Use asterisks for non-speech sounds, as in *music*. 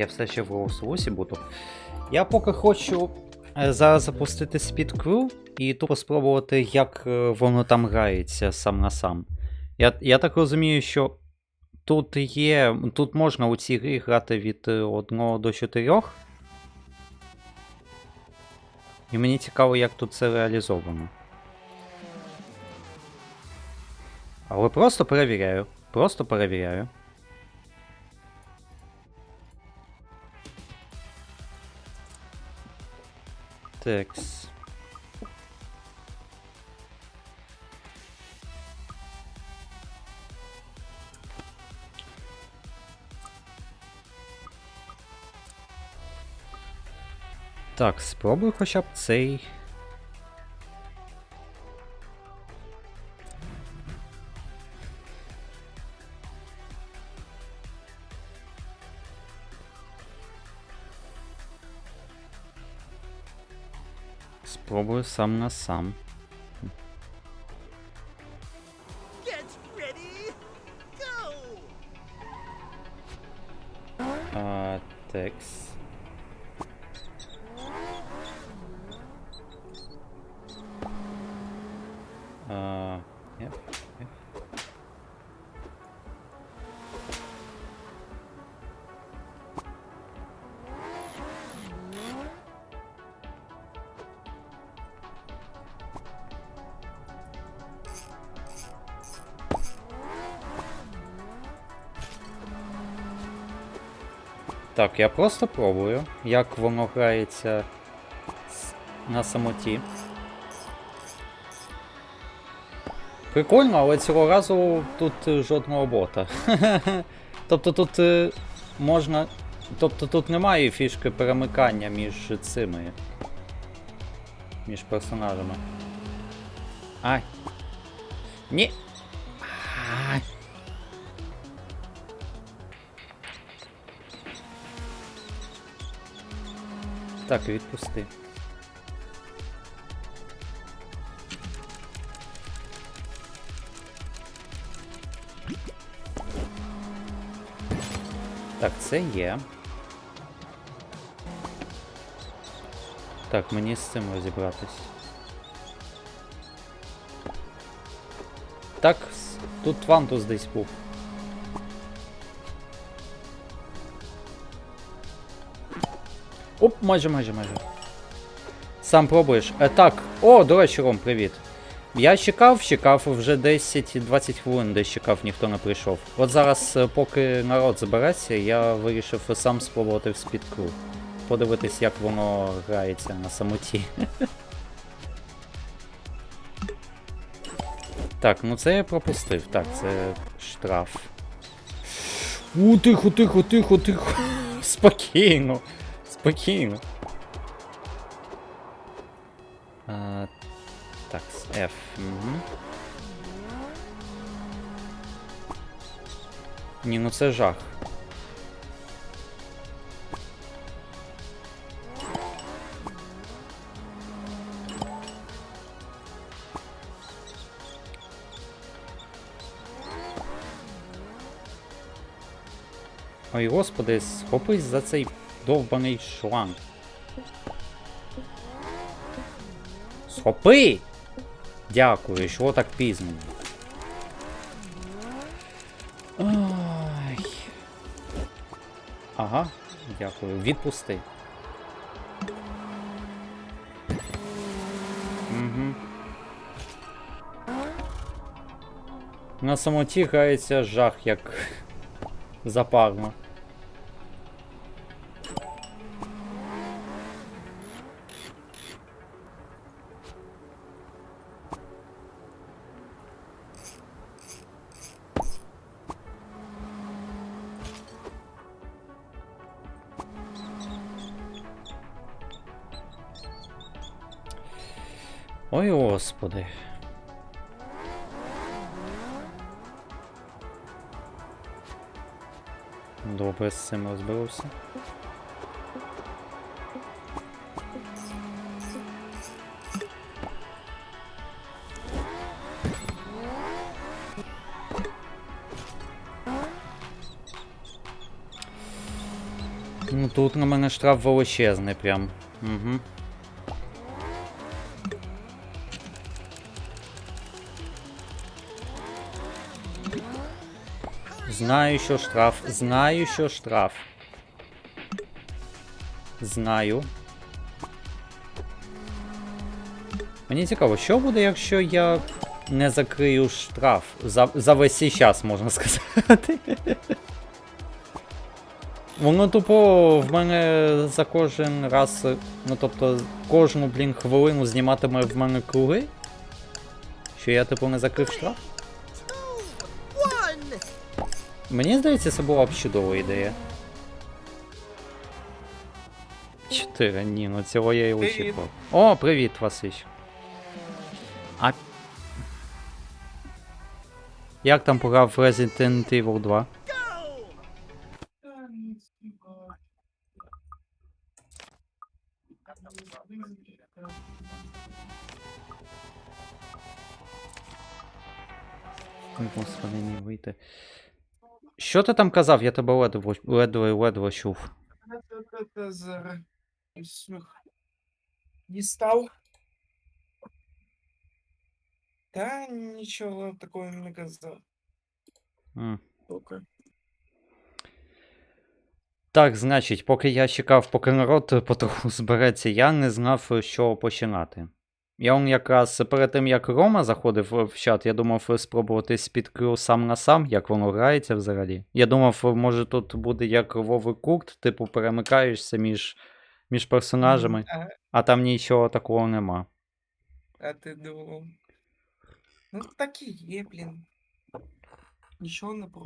я все ще в Роуслусі буду. Я поки хочу е, зараз запустити Speed Crew і тупо спробувати, як е, воно там грається сам на сам. Я, я так розумію, що тут є. Тут можна у цій грі грати від 1 до 4. І мені цікаво, як тут це реалізовано. Але просто перевіряю. Просто перевіряю. Текс. Так, спробую хоча б цей. Спробую сам на сам. А, текс. Так, я просто пробую, як воно грається на самоті. Прикольно, але цього разу тут е, жодного бота. *laughs* тобто тут е, можна. Тобто тут немає фішки перемикання між цими. Між персонажами. Ай. Ні. Ай. Так, відпусти. Так, це є. Так, мені з цим розібратись. Так, тут Вантус десь був. Оп, майже, майже, майже. Сам пробуєш. Е, так, о, до речі, Ром, привіт. Я чекав, чекав вже 10-20 хвилин, десь чекав, ніхто не прийшов. От зараз, е, поки народ збереться, я вирішив сам спробувати в спідкру. Подивитись, як воно грається на самоті. *laughs* Так, ну це я пропустив. Так, це штраф. У, тихо, тихо, тихо, тихо. *laughs* Спокійно. Спокійно. А, так, F. Угу. Ні, ну це жах. Ой, господи, схопись за цей довбаний шланг. Схопи! Дякую, що так пізно. Ай. Ага, дякую. Відпусти. Угу. На самоті грається жах, як запарно. Ой, господи. Добре, з цим розберуся. Ну тут на мене штраф величезний прям. Угу. Знаю, що штраф. Знаю, що штраф. Знаю. Мені цікаво, що буде, якщо я не закрию штраф за, за весь цей час, можна сказати. Воно тупо в мене за кожен раз, ну тобто кожну, блін, хвилину зніматиме в мене круги. Що я типу не закрив штраф? Мені здається, це була б чудова ідея. Чотири, ні, ну цього я і очікував. О, привіт, Васич. А. Як там пограв в Resident Evil 2? Господи, не вийти. Що ти там казав? Я тебе ледве ледве ледве чув. Стал. Да, ничего такого не. Только. Так, значить, поки я чекав, поки народ потроху збереться, я не знав, чого починати. Я он якраз перед тим, як Рома заходив в чат, я думав спробувати спідкрю сам на сам, як воно грається взагалі. Я думав, може тут буде як Вовий Курт, типу перемикаєшся між, між персонажами, А, а там нічого такого нема. а ты думал. Ну, такие, блин. Ничего не